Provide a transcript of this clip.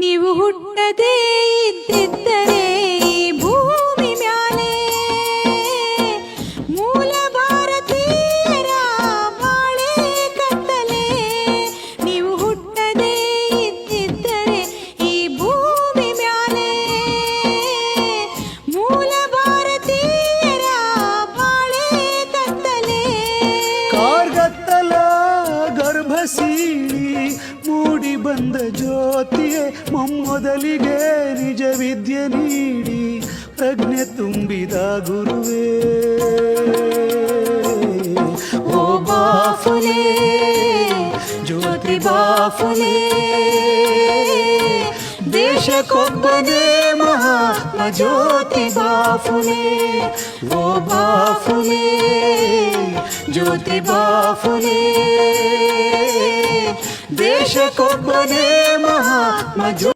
ನೀವು ಹುಟ್ಟದೇ ಗರ್ಭಸೀಳಿ ಮೂಡಿ ಬಂದ ಜ್ಯೋತಿಯೇ, ಮೊಮ್ಮೊದಲಿಗೆ ನಿಜ ವಿದ್ಯೆ ನೀಡಿ ಪ್ರಜ್ಞೆ ತುಂಬಿದ ಗುರುವೇ. ಓ ಬಾಫುಲೆ ಜ್ಯೋತಿ ಬಾಫುಲೆ ದೇಶಕ್ಕೊಬ್ಬನೇ ಮಹಾತ್ಮ ಜ್ಯೋತಿ ಬಾಫುಲೆ ಓ ಬಾಫುಲೆ ಜ್ಯೋತಿ ಬಾಫುಲೆ ದೇಶಕ್ಕೊಬ್ಬನೇ ಮಹಾತ್ಮ ಜ್ಯೋತಿ